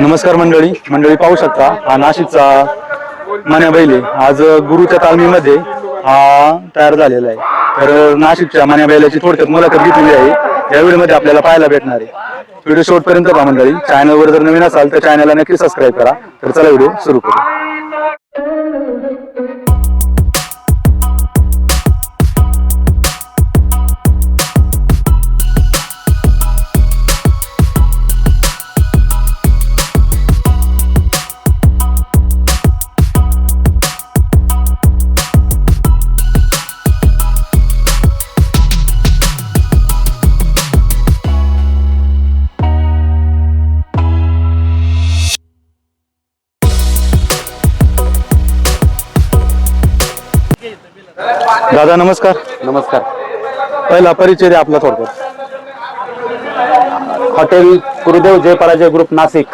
नमस्कार मंडळी. मंडळी पाहू शकता हा नाशिकचा मान्या बैल. आहे आज गुरुच्या तालमीमध्ये हा तयार झालेला आहे. तर नाशिकच्या मान्या बैलाची थोडक्यात मुलाखत घेतलेली आहे. या व्हिडिओमध्ये आपल्याला पाहायला भेटणार आहे. व्हिडिओ शेवटपर्यंत पहा मंडळी. चॅनलवर जर नवीन असाल तर चॅनलला नक्की सबस्क्राईब करा. तर चला व्हिडिओ सुरू करू. दादा नमस्कार. नमस्कार. पहिला परिचय द्या आपला थोडक्यात. हॉटेल गुरुदेव जय पराजय ग्रुप नाशिक.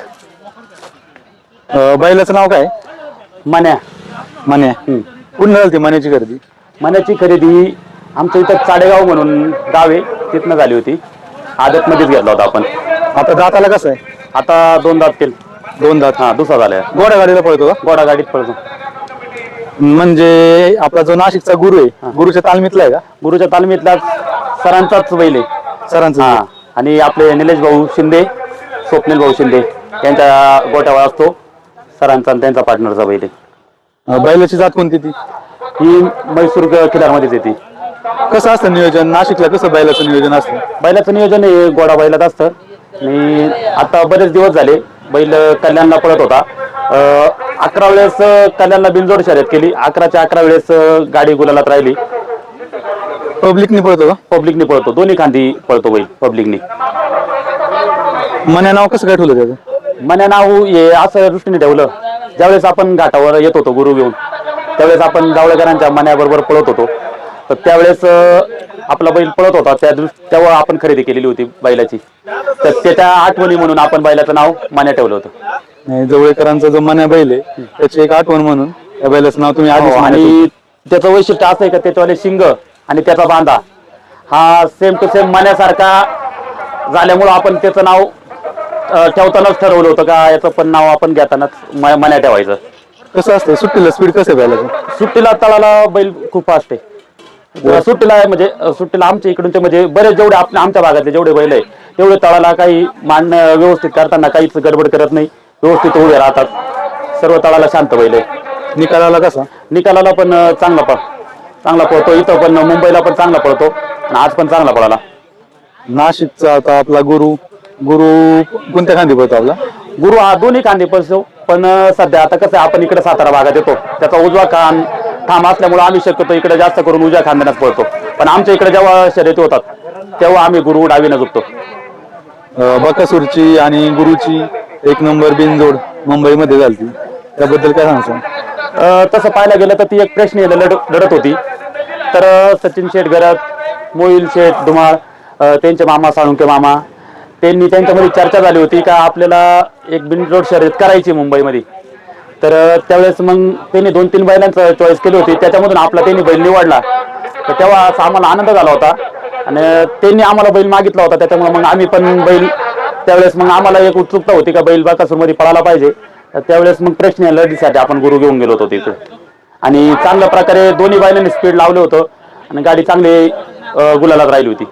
अं, बैलाचं नाव काय? मन्या. मन्या. पुन्हा झाली ती मन्याची गर्दी मन्याची खरेदी आमच्या इथं चाडेगाव म्हणून गाव आहे. तिथनं झाली होती. आदतमध्येच घेतला होता आपण. आता दाताला कसं आहे? आता दोन दात केल. दोन दात. हा दुसरा झालाय. गोड्या गाडीला पळतो का? गोडा गाडीत पळतो. म्हणजे आपला जो नाशिकचा गुरु आहे गुरुच्या तालमीतला आहे का? गुरुच्या तालमीतला सरांचाच बैल आहे. सरांचा हा. आणि आपले निलेश भाऊ शिंदे स्वप्नील भाऊ शिंदे यांच्या गोट्यावर असतो सरांचा आणि त्यांचा पार्टनरचा बैल आहे. अं, बैलाची जात कोणती ती? ही मैसूर किल्ल्यामध्येच येते कसं असतं नियोजन? नाशिकला कसं बैलाचं नियोजन असतं? बैलाचं नियोजन हे गोडा बैलात असतं. आणि आता बरेच दिवस झाले बैल कल्याणला पळत होता. अकरा वेळेस कल्याणला बिनजोड शर्यत केली. अकराच्या अकरा वेळेस गाडी गुलालात राहिली. पब्लिकनी पळतो का? पब्लिकने पळतो. दोन्ही खांदी पळतो बैल पब्लिकने. मन्या नाव कसं काय ठेवलं त्याचं? मन्या नाव हे असं दृष्टीने ठेवलं. ज्यावेळेस आपण घाटावर येत होतो गुरु घेऊन त्यावेळेस आपण जावळेकरांच्या मन्याबरोबर पळत होतो. तर त्यावेळेस आपला बैल पळत होता. त्या दृष्ट तेव्हा आपण खरेदी केलेली होती बैलाची. तर त्याच्या आठवणी म्हणून आपण बैलाचं नाव मान्या ठेवलं होतं. जवळकरांचा जो मन्या बैल आहे त्याची एक आठवण म्हणून त्या बैलाचं नाव तुम्ही आधीच हो, आणि त्याचं वैशिष्ट्य असं आहे का त्याच्यावाले शिंग आणि त्याचा बांधा हा सेम टू सेम मण्यासारखा झाल्यामुळं आपण त्याचं नाव ठेवतानाच ठरवलं होतं का याचं पण नाव आपण घेतानाच म- मन्या ठेवायचं. कसं असतं सुट्टीला स्पीड कसं बैलाचं? सुट्टीला तळाला बैल खूप फास्ट आहे. सुट्टीला आहे म्हणजे सुट्टीला आमच्या इकडून ते म्हणजे बरेच जेवढे आपल्या आमच्या भागातले जेवढे बैल आहे तेवढे तळाला काही मांडणं व्यवस्थित करताना काहीच गडबड करत नाही. व्यवस्थित उभे राहतात. सर्व तळाला शांत बैल आहे. निकालाला कसा? निकालाला पण चांगला पळ. चांगला पळतो. इथं पण मुंबईला पण चांगला पळतो. आणि आज पण चांगला पळाला. नाशिकचा आता आपला गुरु गुरु कोणत्या खांदी पळतो आपला? गुरु हा दोन्ही कांदे पळतो. पण सध्या आता कसं आपण इकडे सातारा भागात येतो. त्याचा उजवा कान ठाम असल्यामुळे आम्ही शक्यतो इकडे जास्त करून उजव्या खांद्यानच पळतो. पण आमच्या इकडे जेव्हा शर्यती होतात तेव्हा आम्ही गुरु डावीनं झुकतो. बकासूरची आणि गुरुची एक नंबर बिनजोड मुंबईमध्ये झाली त्याबद्दल काय सांगतो अं, तसं पाहायला गेलं तर ती एक प्रश्न लढ लढत होती. तर अं, सचिन शेठ गरत मोहिल शेठ धुमाळ अं, त्यांचे मामा साळुंके मामा त्यांनी त्यांच्यामध्ये चर्चा झाली होती का आपल्याला एक बिनरोड शर्यत करायची मुंबईमध्ये. तर अं, त्यावेळेस मग त्यांनी दोन तीन बैलांचं चॉईस केली होती. त्याच्यामधून आपला त्यांनी बैल निवडला. तर तेव्हा असा आम्हाला आनंद झाला होता. आणि त्यांनी आम्हाला बैल मागितला होता. त्याच्यामुळे मग आम्ही पण बैल त्यावेळेस मग आम्हाला एक उत्सुकता होती का बैल बाकासूरमध्ये पळायला पाहिजे. तर त्यावेळेस मग प्रश्न लढीसाठी आपण गुरु घेऊन गेलो होतो तिथे. आणि चांगल्या प्रकारे दोन्ही बैलांनी स्पीड लावलं होतं. आणि गाडी चांगली गुलालात राहिली होती.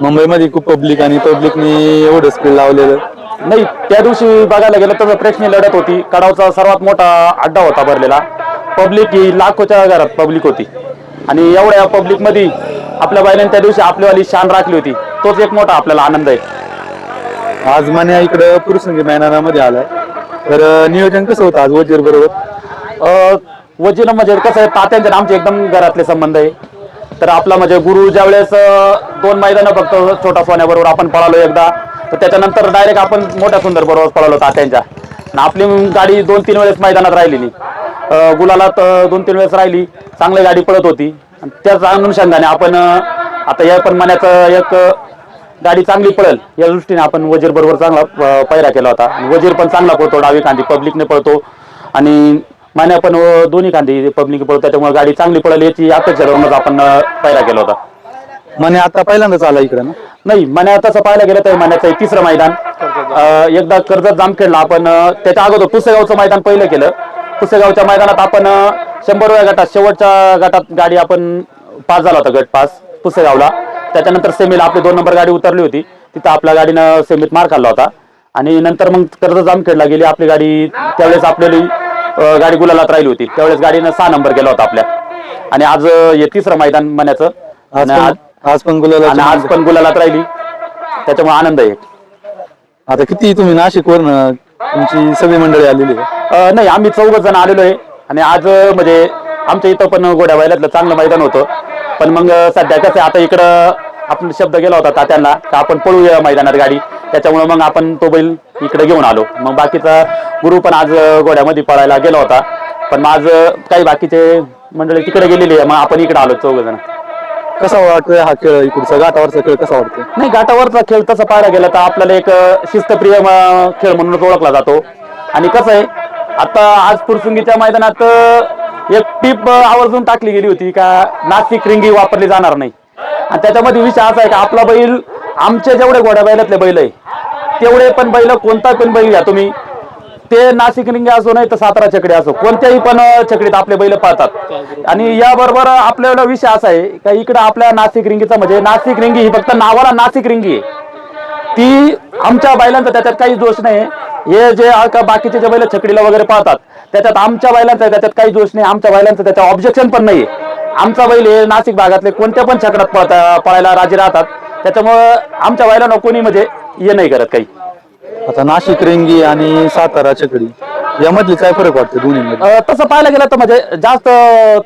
मुंबईमध्ये खूप पब्लिक आणि पब्लिकनी एवढं स्पीड लावलेलं. नाही त्या दिवशी बघायला गेलं तर प्रेक्षणीय लढत होती. कडावचा सर्वात मोठा अड्डा होता भरलेला. पब्लिक ही लाखोच्या घरात पब्लिक होती. आणि एवढ्या पब्लिकमध्ये आपल्या बैलांनी त्या दिवशी आपल्यावाली शान राखली होती. तोच एक मोठा आपल्याला आनंद आहे. आज मन्या इकडं पुरुषसंगी मैदानामध्ये आलाय. तर अं, नियोजन कसं होतं आज वजीर बरोबर? अ, म्हणजे कसं आहे तात्यांचे आणि आमचे एकदम घरातले संबंध आहे. तर आपला म्हणजे गुरु ज्या वेळेस दोन मैदानं फक्त छोटा सोन्याबरोबर आपण पळालो एकदा तर त्याच्यानंतर डायरेक्ट आपण मोठ्या सुंदर बरोबर पळालो तात्यांच्या. आणि आपली गाडी दोन तीन वेळेस मैदानात राहिलेली. अ, गुलालात अ, दोन तीन वेळेस राहिली चांगली गाडी पळत होती. आणि त्याच अनुषंगाने आपण अ, आता या पण मनाचं एक अ, गाडी चांगली पळेल. या दृष्टीने आपण वजीर बरोबर चांगला पायरा केला होता. आणि वजीर पण चांगला पळतो डावी कांदी पब्लिकने पळतो. आणि मान्या पण दोन्ही कांदी पब्लिक पळतो त्याच्यामुळे गाडी चांगली पळेल याची अपेक्षा धरूनच आपण पायरा केला होता. मने आता पहिल्यांदाच आला इकडे ना? नाही मन्या तसं पाहायला गेलं तर मन्याचं हे तिसरं मैदान. एकदा कर्जत जामखेडला आपण त्याच्या अगोदर पुसेगावचं मैदान पहिलं केलं. पुसेगावच्या मैदानात आपण शंभर वेळा गटात शेवटच्या गटात गाडी आपण पास झाला होता गट पास पुसेगावला. त्याच्यानंतर सेमीला आपली दोन नंबर गाडी उतरली होती. तिथं आपल्या गाडीनं सेमीत मार खाल्ला होता. आणि नंतर मग कर्जत जामखेडला गेली. आपली गाडी त्यावेळेस आपल्याला गाडी गुलालात राहिली होती. त्यावेळेस गाडीनं सहा नंबर गेला होता आपल्या. आणि आज हे तिसरं मैदान मन्याचं आज पण आज पण गुलाला आणि आज पण गुलालात राहिली. त्याच्यामुळे आनंद आहे. आता किती तुम्ही नाशिक वरनं तुमची सगळी मंडळी आलेली आहे? अं, नाही आम्ही चौघ जण आलेलो आहे. आणि आज अं, म्हणजे आमच्या इथं पण गोड्या बैलातलं चांगलं मैदान होतं. पण मग सध्या कसं आहे, आता इकडं आपण शब्द गेला होता तात्यांना का आपण पळूया मैदानात गाडी. त्याच्यामुळे मग आपण तो बैल इकडे घेऊन आलो. मग बाकीचा गुरु पण आज अं, गोड्यामध्ये पळायला गेला होता. पण मग आज काही बाकीचे मंडळी तिकडे गेलेली आहे. मग आपण इकडे आलो चौघ जण. कसा वाटतोय हा खेळ इकडचा? घाटावरचा खेळ कसा वाटतोय? नाही घाटावरचा खेळ तसं पाहायला गेलं तर आपल्याला एक शिस्तप्रिय खेळ म्हणूनच ओळखला जातो. आणि कसं आहे आता आज फुरसुंगीच्या मैदानात एक टीप आवर्जून टाकली गेली होती का नाशिक रिंगी वापरली जाणार नाही. आणि त्याच्यामध्ये विषय असा आहे का आपला बैल आमचे जेवढे घोड्या बैलातले बैल आहे तेवढे पण बैल कोणता पण बैल घ्या तुम्ही. ते नाशिक रिंगे असो नाही तर सातारा चकडी असो कोणत्याही पण चकडीत आपले बैल पाळतात. आणि याबरोबर आपल्याला विषय असा आहे का इकडे आपल्या नाशिक रिंगीचा म्हणजे नाशिक रिंगी ही फक्त नावाला नाशिक रिंगी आहे. ती आमच्या बैलांचा त्याच्यात काही दोष नाही. हे जे का बाकीचे जे बैल छकडीला वगैरे पाहतात त्याच्यात आमच्या बैलांचा त्याच्यात काही दोष नाही आमच्या बैलांचं त्याच्यात ऑब्जेक्शन पण नाहीये. आमचा बैल हे नाशिक भागातले कोणत्या पण छकडात पळता पळायला राजी राहतात. त्याच्यामुळं आमच्या बैलांना कोणी म्हणजे हे नाही करत काही. आता नाशिक रेंगी आणि सातारा चकडी यामधली काय फरक वाटतो अ, तसं पाहायला गेलं तर म्हणजे जास्त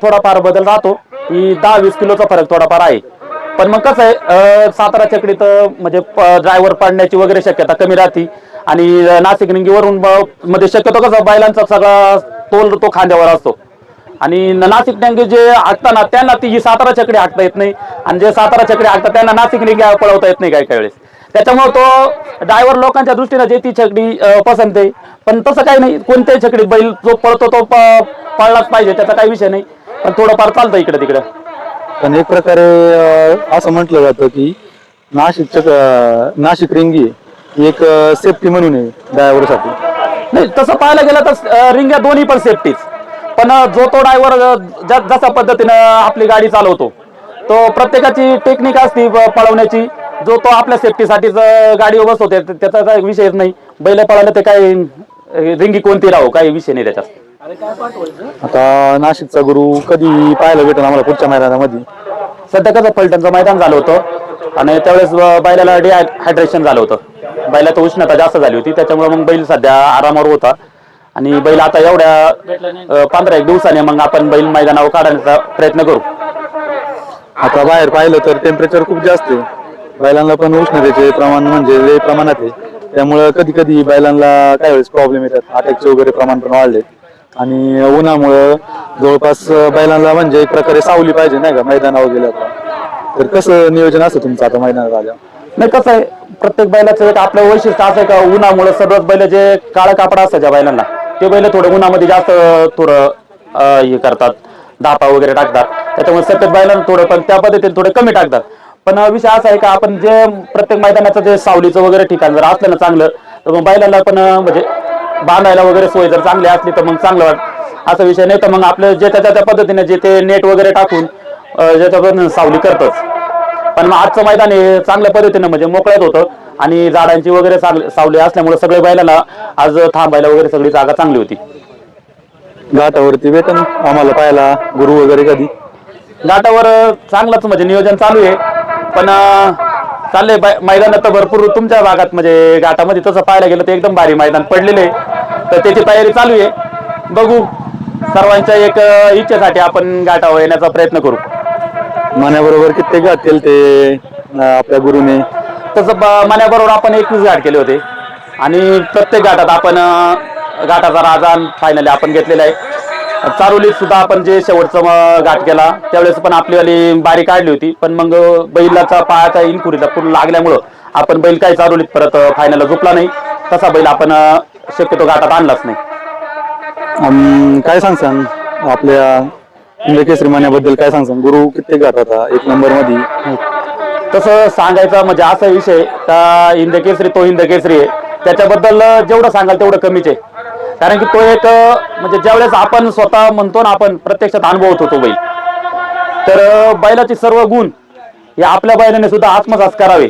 थोडाफार बदल राहतो. की दहा वीस किलोचा फरक थोडाफार आहे. पण मग कसं आहे अ, सातारा चकडीत म्हणजे ड्रायव्हर पडण्याची वगैरे शक्यता कमी राहते. आणि नाशिक रिंगीवरून मध्ये शक्यतो कसं बैलांचा सगळा तोल तो खांद्यावर असतो. आणि नाशिक टँके जे हाकताना त्यांना ती सातारा चकडी हाकता येत नाही. आणि जे सातारा चकडी हाकतात त्यांना नाशिक रिंगी पळवता येत नाही काही काही वेळेस. त्याच्यामुळे तो ड्रायव्हर लोकांच्या दृष्टीने जे ती छकडी पसंत आहे. पण तसं काही नाही. कोणत्याही छकडीत बैल जो पळतो तो प- पळलाच पाहिजे. त्याचा काही विषय नाही. पण थोडंफार चालतं इकडे तिकडे. पण एक प्रकारे असं म्हटलं जातं की नाशिक चक नाशिक रिंगी एक सेफ्टी म्हणून आहे ड्रायव्हरसाठी नाही तसं पाहायला गेलं तर रिंग्या दोन्ही पण सेफ्टीच पण जो तो ड्रायव्हर जशा पद्धतीनं आपली गाडी चालवतो तो प्रत्येकाची टेक्निक असती पळवण्याची. जो तो आपल्या सेफ्टीसाठीच बसतो त्या- त्याचा काही विषयच नाही. बैल पळायला ते काही रिंगी कोणती राहो काही विषय नाही त्याच्यात. आता नाशिकचा गुरु कधी पाहायला भेटेल आम्हाला पुढच्या मैदानामध्ये? सध्या कसं फलटणचं मैदान झालं होतं. आणि त्यावेळेस बैलाला डिहायड्रेशन झालं होतं. बैलात उष्णता जास्त झाली होती त्याच्यामुळे मग बैल सध्या आरामावर होता. आणि बैल आता एवढ्या पंधरा एक दिवसाने मग आपण बैल मैदानावर काढण्याचा प्रयत्न करू. आता बाहेर पाहिलं तर टेम्परेचर खूप जास्त आहे. बैलांना पण उष्णतेचे प्रमाण म्हणजे लय प्रमाणात आहे. त्यामुळं कधी कधी बैलांना काय वेळेस प्रॉब्लेम येतात. अटॅकचे वगैरे प्रमाण पण वाढले. आणि उन्हामुळं जवळपास बैलांना म्हणजे एक प्रकारे सावली पाहिजे नाही का? मैदानावर गेल्या तर कसं नियोजन असतं तुमचं आता मैदानात आल्या नाही कसं आहे? प्रत्येक बैलाचं एक आपलं वैशिष्ट्य असं का उन्हामुळे सर्वच बैल जे काळं कापड असतं ज्या बैलांना ते बैल थोडं उन्हामध्ये जास्त थोडं अं, हे करतात धापा वगैरे टाकतात. त्याच्यामुळे सतत बैलांना थोडं पण त्या पद्धतीने थोडे कमी टाकतात. पण विषय असा आहे का आपण जे प्रत्येक मैदानाचं जे सावलीचं वगैरे ठिकाण जर असलं ना चांगलं तर मग बैलांना पण अं, म्हणजे बांधायला वगैरे सोय जर चांगली असली तर मग चांगलं वाट असा विषय नाही तर मग आपलं जे त्याच्या त्या पद्धतीने जे ते नेट वगैरे टाकून अं, ज्याच्या पद्धतीने सावली करतच. पण मग आजचं मैदान हे चांगल्या पद्धतीने म्हणजे मोकळ्यात होतं. आणि झाडांची वगैरे सावली असल्यामुळे सगळे बैलाला आज थांबायला वगैरे सगळी जागा चांगली होती. घाटावरती भेटेल आम्हाला पाहायला गुरु वगैरे कधी. घाटावर चांगलंच म्हणजे नियोजन चालू आहे. पण चाललंय बै- मैदानात तर भरपूर तुमच्या भागात म्हणजे घाटामध्ये तसं पाहायला गेलं तर एकदम भारी मैदान पडलेलं आहे. तर त्याची तयारी चालू आहे. बघू. सर्वांच्या एक इच्छेसाठी आपण घाटावर येण्याचा प्रयत्न करू. मनाबरोबर कित्येक घात केले ते अं, आपल्या गुरुने. तसं ब- मण्याबरोबर आपण एकवीस घाट केले होते. आणि प्रत्येक घाटात आपण अं, घाटाचा राजा फायनली आपण घेतलेला आहे. चारोलीत सुद्धा आपण जे शेवटचं म- घाट केला त्यावेळेस पण आपलीवाली बारी काढली होती. पण मग बैलाचा पायाचा इनकुरीचा पूर्ण लागल्यामुळं आपण बैल काही चारोलीत परत फायनलला झुकला नाही. तसा बैल आपण अं, शक्यतो गाठात आणलाच नाही. अं, काय सांगसान? आपल्या म्हणजे केसरी मान्याबद्दल काय सांगसान गुरु कित्येक घात एक नंबरमध्ये तसं सांगायचं म्हणजे असा विषय का हिंद केसरी तो हिंद केसरी आहे. त्याच्याबद्दल जेवढं सांगाल तेवढं कमीच आहे. कारण की तो एक म्हणजे ज्यावेळेस आपण स्वतः म्हणतो ना आपण प्रत्यक्षात अनुभवत होतो बैल तर बैलाचे सर्व गुण हे आपल्या बैलाने सुद्धा आत्मसात करावे.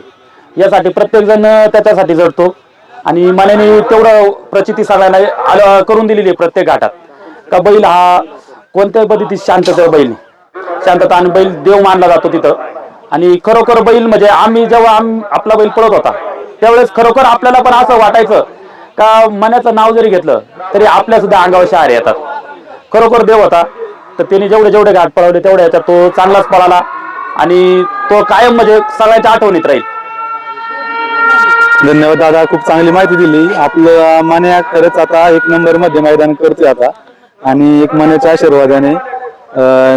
यासाठी प्रत्येक जण त्याच्यासाठी जडतो. आणि मनाने तेवढं प्रचिती सगळ्यांना करून दिलेली आहे प्रत्येक घाटात. का बैल हा कोणत्याही पद्धतीत शांतता बैल. शांतता आणि बैल देव मानला जातो तिथं. आणि खरोखर बैल म्हणजे आम्ही जेव्हा आपला बैल पळत होता त्यावेळेस खरोखर आपल्याला पण असं वाटायचं का मनाचं नाव जरी घेतलं तरी आपल्या सुद्धा अंगावर शहार येतात. खरोखर देव होता. तर त्याने जेवढे जेवढे घाट पळवले तेवढे याच्यात तो चांगलाच पळाला. आणि तो कायम म्हणजे सगळ्यांच्या आठवणीत राहील. धन्यवाद दादा. खूप चांगली माहिती दिली. आपलं मान्या खरंच आता एक नंबरमध्ये मैदान करतोय आता. आणि एक मनाच्या आशीर्वादाने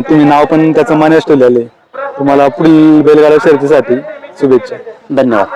तुम्ही नाव पण त्याचं मान्यास ठेवलेलं आहे. तुम्हाला पुढील बैलगाडा शर्यतीसाठी शुभेच्छा. धन्यवाद.